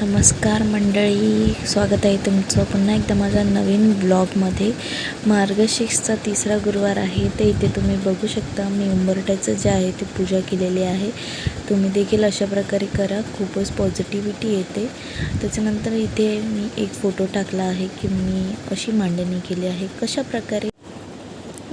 नमस्कार मंडळी स्वागत आहे तुमचं. पुन्हा एकदा माझ्या नवीन ब्लॉगमध्ये. मार्गशीर्षचा तिसरा गुरुवार आहे ते इथे तुम्ही बघू शकता मी उंबरट्याचं जे आहे ते पूजा केलेली आहे. तुम्ही देखील अशा प्रकारे करा खूपच पॉझिटिव्हिटी येते. त्याच्यानंतर इथे मी एक फोटो टाकला आहे की मी अशी मांडणी केली आहे. कशा प्रकारे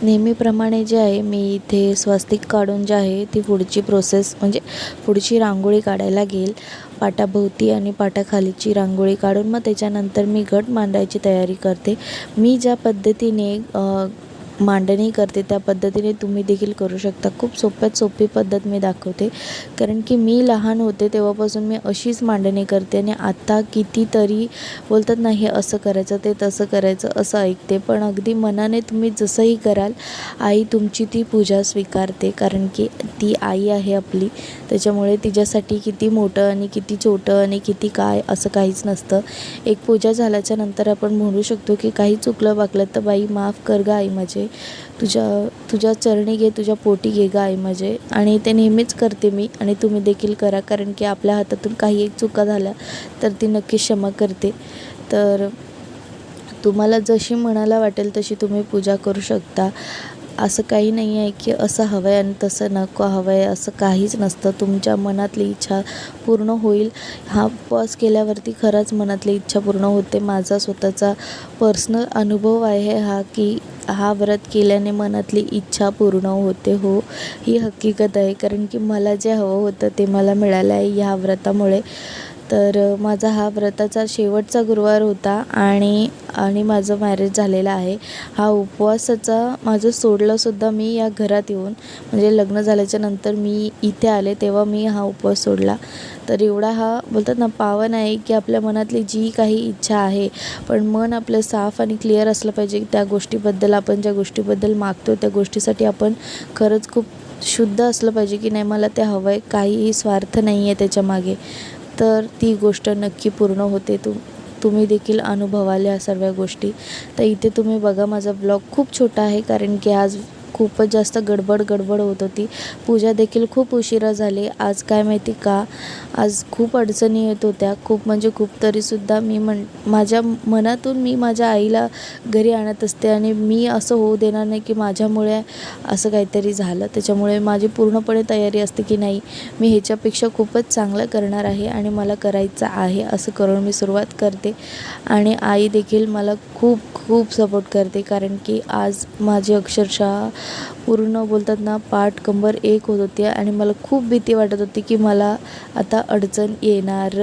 नेहमीप्रमाणे जे आहे मी इथे स्वस्तिक काढून जे आहे ती पुढची प्रोसेस म्हणजे पुढची रांगोळी काढायला घेईल. पाटाभोवती आणि पाटाखालीची रांगोळी काढून मग त्याच्यानंतर मी घट मांडायची तयारी करते. मी ज्या पद्धतीने मांडणी करते त्या पद्धतीने तुम्ही देखील करू शकता. खूप सोप्यात सोपी पद्धत मी दाखवते. कारण की मी लहान होते तेव्हापासून मी अशीच मांडणी करते आणि आत्ता कितीतरी बोलतात ना हे असं करायचं ते तसं करायचं असं ऐकते. पण अगदी मनाने तुम्ही जसंही कराल आई तुमची ती पूजा स्वीकारते. कारण की ती आई आहे आपली. त्याच्यामुळे तिच्यासाठी किती मोठं आणि किती छोटं आणि किती काय असं काहीच नसतं. एक पूजा झाल्याच्यानंतर आपण म्हणू शकतो की काही चुकलं बाकलं तर बाई माफ कर गं आई माझे. तुझ्या तुझ्या चरणी घे तुझ्या पोटी घे ग आई माझे. आणि ते नेहमीच करते मी आणि तुम्ही देखील करा कारण की आपल्या हातातून काही एक चुका झाल्या तर ती नक्की क्षमा करते. तर तुम्हाला जशी मनाला वाटेल तशी तुम्ही पूजा करू शकता. असं काही नाही आहे की असं हवं आहे आणि तसं नको हवं आहे असं काहीच नसतं. तुमच्या मनातली इच्छा पूर्ण होईल. हा उपवास केल्यावरती खरंच मनातली इच्छा पूर्ण होते. माझा स्वतःचा पर्सनल अनुभव आहे हा की हा व्रत केल्याने मनातली इच्छा पूर्ण होते हो. ही हकीकत आहे. कारण की मला जे हवं होतं ते मला मिळालं आहे. ह्या व्रतामुळे तर माझा हा व्रताचा शेवटचा गुरुवार होता आणि आणि माझं मॅरेज झालेलं आहे. हा उपवासाचा माझं सोडलंसुद्धा मी या घरात येऊन म्हणजे लग्न झाल्याच्यानंतर मी इथे आले तेव्हा मी हा उपवास सोडला. तर एवढा हा बोलतात ना पावन आहे की आपल्या मनातली जी काही इच्छा आहे पण मन आपलं साफ आणि क्लिअर असलं पाहिजे त्या गोष्टीबद्दल आपण ज्या गोष्टीबद्दल मागतो त्या गोष्टीसाठी आपण खरंच खूप शुद्ध असलं पाहिजे की नाही मला ते हवं आहे काहीही स्वार्थ नाही आहे त्याच्यामागे तर ती गोष्ट नक्की पूर्ण होते. तू तुम्ही देखील अनुभवाल या सर्व गोष्टी. तर इथे तुम्ही बघा माझा ब्लॉग खूप छोटा आहे कारण की आज खूपच जास्त गडबड गडबड होत होती. पूजा देखील खूप उशिरा झाली. आज काय माहिती का? आज खूप अडचणी येत होत्या. खूप म्हणजे खूप तरीसुद्धा मी म्हण माझ्या मनातून मी माझ्या आईला घरी आणत असते आणि मी असं होऊ देणार नाही की माझ्यामुळे असं काहीतरी झालं. त्याच्यामुळे माझी पूर्णपणे तयारी असते की नाही मी ह्याच्यापेक्षा खूपच चांगलं करणार आहे आणि मला करायचं आहे असं करून मी सुरुवात करते. आणि आई देखील मला खूप खूप सपोर्ट करते. कारण की आज माझी अक्षरशः पूर्ण बोलतात ना पाठ कंबर एक होत होती आणि मला खूप भीती वाटत होती की मला आता अडचण येणार.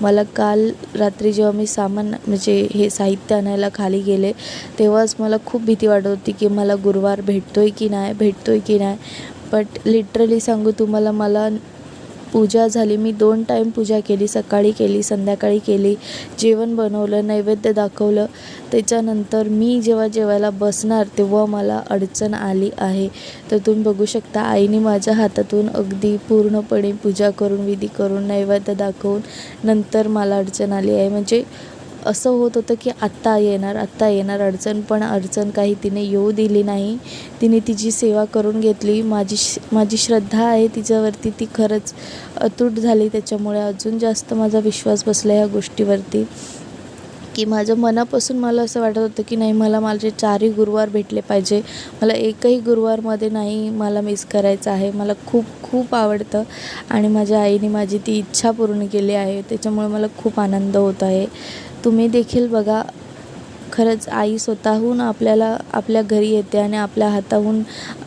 मला काल रात्री जेव्हा मी सामान म्हणजे हे साहित्य आणायला खाली गेले तेव्हाच मला खूप भीती वाटत होती की मला गुरुवार भेटतो आहे की नाही भेटतो आहे की नाही. बट लिटरली सांगू तुम्हाला मला पूजा झाली. मी दोन टाईम पूजा केली. सकाळी केली संध्याकाळी केली. जेवण बनवलं नैवेद्य दाखवलं. त्याच्यानंतर मी जेव्हा जेवायला बसणार तेव्हा मला अडचण आली आहे. तर तुम्ही बघू शकता आईने माझ्या हातातून अगदी पूर्णपणे पूजा करून विधी करून नैवेद्य दाखवून नंतर मला अडचण आली आहे. म्हणजे असं होत होतं की आत्ता येणार आत्ता येणार अडचण पण अडचण काही तिने येऊ दिली नाही. तिने तिची सेवा करून घेतली. माझी श माझी श्रद्धा आहे तिच्यावरती ती खरंच अतूट झाली. त्याच्यामुळे अजून जास्त माझा विश्वास बसला या गोष्टीवरती. की माझ्या मनापासून मला असं वाटत होतं की नाही मला माझे चारही गुरुवार भेटले पाहिजे. मला एकही गुरुवारमध्ये नाही मला मिस करायचं आहे. मला खूप खूप आवडतं. आणि माझ्या आईने माझी ती इच्छा पूर्ण केली आहे. त्याच्यामुळे मला खूप आनंद होत आहे. तुम्ही देखील बघा खरंच आई स्वतःहून आपल्याला आपल्या घरी येते आणि आपल्या हाताहून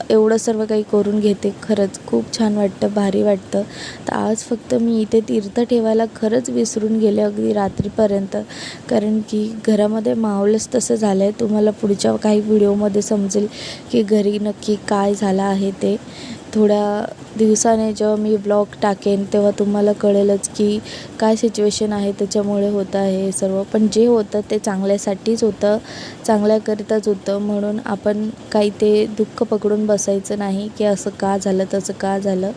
एवढं सर्व काही करून घेते. खरंच खूप छान वाटतं भारी वाटतं. तर आज फक्त मी इथे तीर्थ ठेवायला खरंच विसरून गेले अगदी रात्रीपर्यंत. कारण की घरामध्ये माहोलच तसं झालं आहे तुम्हाला पुढच्या काही व्हिडिओमध्ये समजेल की घरी नक्की काय झालं आहे ते. थोड्या दिवसाने जेव्हा मी ब्लॉग टाकेन तेव्हा तुम्हाला कळेलच की काय सिच्युएशन आहे त्याच्यामुळे होतं आहे हे सर्व. पण जे होतं ते चांगल्यासाठीच होतं चांगल्याकरिताच होतं. म्हणून आपण काही ते दुःख पकडून बसायचं नाही की असं का झालं तसं का झालं.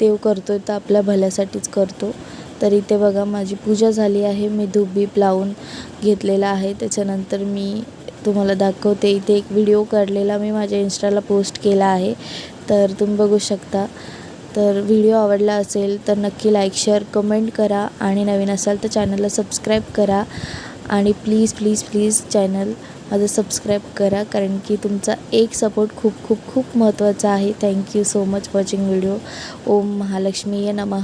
देव करतो तर आपल्या भल्यासाठीच करतो. तर इथे बघा माझी पूजा झाली आहे. मी धूप बीप लावून घेतलेला आहे. त्याच्यानंतर मी तुम्हाला दाखवते. इथे एक व्हिडिओ काढलेला मी माझ्या इन्स्टाला पोस्ट केला आहे. तर तुम्ही बघू शकता. तर व्हिडिओ आवडला असेल तर नक्की लाईक शेअर कमेंट करा आणि नवीन असाल तर चॅनलला सबस्क्राईब करा. आणि प्लीज प्लीज प्लीज चॅनल माझं सबस्क्राईब करा कारण की तुमचा एक सपोर्ट खूप खूप खूप महत्त्वाचा आहे. Thank you so much watching video Om Mahalakshmi ये नमः.